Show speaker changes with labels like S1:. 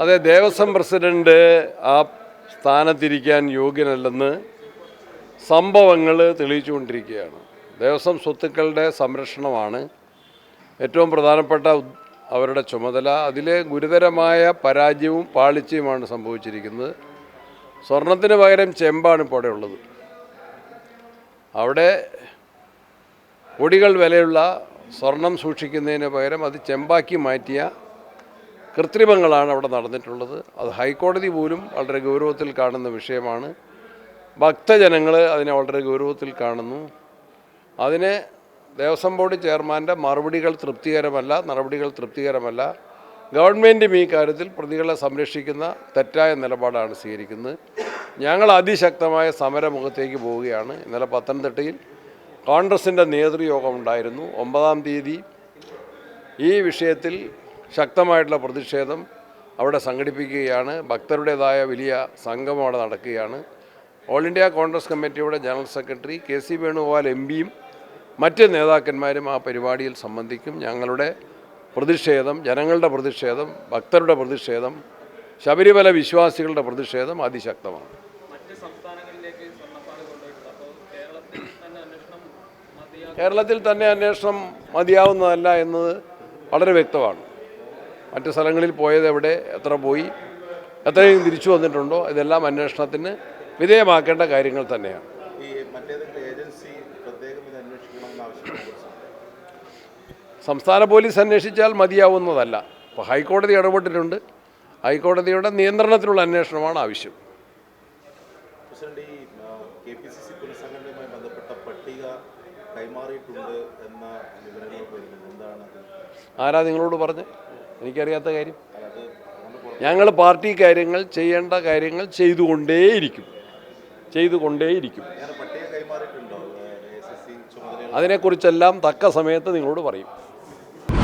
S1: അതെ ദേവസ്വം പ്രസിഡന്റ് ആ സ്ഥാനത്തിരിക്കാൻ യോഗ്യനല്ലെന്ന് സംഭവങ്ങൾ തെളിയിച്ചുകൊണ്ടിരിക്കുകയാണ്. ദേവസ്വം സ്വത്തുക്കളുടെ സംരക്ഷണമാണ് ഏറ്റവും പ്രധാനപ്പെട്ട അവരുടെ ചുമതല. അതിലെ ഗുരുതരമായ പരാജയവും പാളിച്ചയുമാണ് സംഭവിച്ചിരിക്കുന്നത്. സ്വർണത്തിന് പകരം ചെമ്പാണ് ഇപ്പോൾ ഉള്ളത് അവിടെ കോടികൾ വിലയുള്ള സ്വർണം സൂക്ഷിക്കുന്നതിന് പകരം അത് ചെമ്പാക്കി മാറ്റിയ കൃത്രിമങ്ങളാണ് അവിടെ നടന്നിട്ടുള്ളത്. അത് ഹൈക്കോടതി പോലും വളരെ ഗൗരവത്തിൽ കാണുന്ന വിഷയമാണ്. ഭക്തജനങ്ങൾ അതിനെ വളരെ ഗൗരവത്തിൽ കാണുന്നു. അതിനെ ദേവസ്വം ബോർഡ് ചെയർമാന്റെ മറുപടികൾ തൃപ്തികരമല്ല നടപടികൾ തൃപ്തികരമല്ല. ഗവൺമെന്റും ഈ കാര്യത്തിൽ പ്രതികളെ സംരക്ഷിക്കുന്ന തെറ്റായ നിലപാടാണ് സ്വീകരിക്കുന്നത്. ഞങ്ങൾ അതിശക്തമായ സമരമുഖത്തേക്ക് പോവുകയാണ്. ഇന്നലെ പത്തനംതിട്ടയിൽ കോൺഗ്രസിന്റെ നേതൃയോഗം ഉണ്ടായിരുന്നു. ഒമ്പതാം തീയതി ഈ വിഷയത്തിൽ ശക്തമായിട്ടുള്ള പ്രതിഷേധം അവിടെ സംഘടിപ്പിക്കുകയാണ്. ഭക്തരുടേതായ വലിയ സംഗമം അവിടെ നടക്കുകയാണ്. ഓൾ ഇന്ത്യ കോൺഗ്രസ് കമ്മിറ്റിയുടെ general secretary K C Venugopal M പിയും മറ്റ് നേതാക്കന്മാരും ആ പരിപാടിയിൽ സംബന്ധിക്കും ഞങ്ങളുടെ പ്രതിഷേധം ജനങ്ങളുടെ പ്രതിഷേധം ഭക്തരുടെ പ്രതിഷേധം ശബരിമല വിശ്വാസികളുടെ പ്രതിഷേധം അതിശക്തമാണ്.
S2: കേരളത്തിൽ തന്നെ അന്വേഷണം
S1: മതിയാവുന്നതല്ല എന്നത് വളരെ വ്യക്തമാണ്. മറ്റ് സ്ഥലങ്ങളിൽ പോയത് എവിടെ എത്ര പോയി എത്രയും തിരിച്ചു വന്നിട്ടുണ്ടോ ഇതെല്ലാം അന്വേഷണത്തിന് വിധേയമാക്കേണ്ട കാര്യങ്ങൾ തന്നെയാണ്. സംസ്ഥാന പോലീസ് അന്വേഷിച്ചാൽ മതിയാവുന്നതല്ല. ഇപ്പോൾ ഹൈക്കോടതി ഇടപെട്ടിട്ടുണ്ട്. ഹൈക്കോടതിയുടെ നിയന്ത്രണത്തിലുള്ള അന്വേഷണമാണ് ആവശ്യം.
S3: പ്രസിഡന്റ് ഈ കെ പി സി സി പുനഃസംഘടനയുമായി ബന്ധപ്പെട്ട പട്ടിക കൈമാറിയിട്ടുണ്ട് എന്ന വിവരങ്ങൾ വരുന്നത് എന്താണ്
S1: ആരാ നിങ്ങളോട് പറഞ്ഞ് എനിക്കറിയാത്ത കാര്യം. ഞങ്ങൾ പാർട്ടി കാര്യങ്ങൾ ചെയ്യേണ്ട കാര്യങ്ങൾ ചെയ്തുകൊണ്ടേയിരിക്കും. ചെയ്തുകൊണ്ടേയിരിക്കും. അതിനെക്കുറിച്ചെല്ലാം തക്ക സമയത്ത് നിങ്ങളോട് പറയും.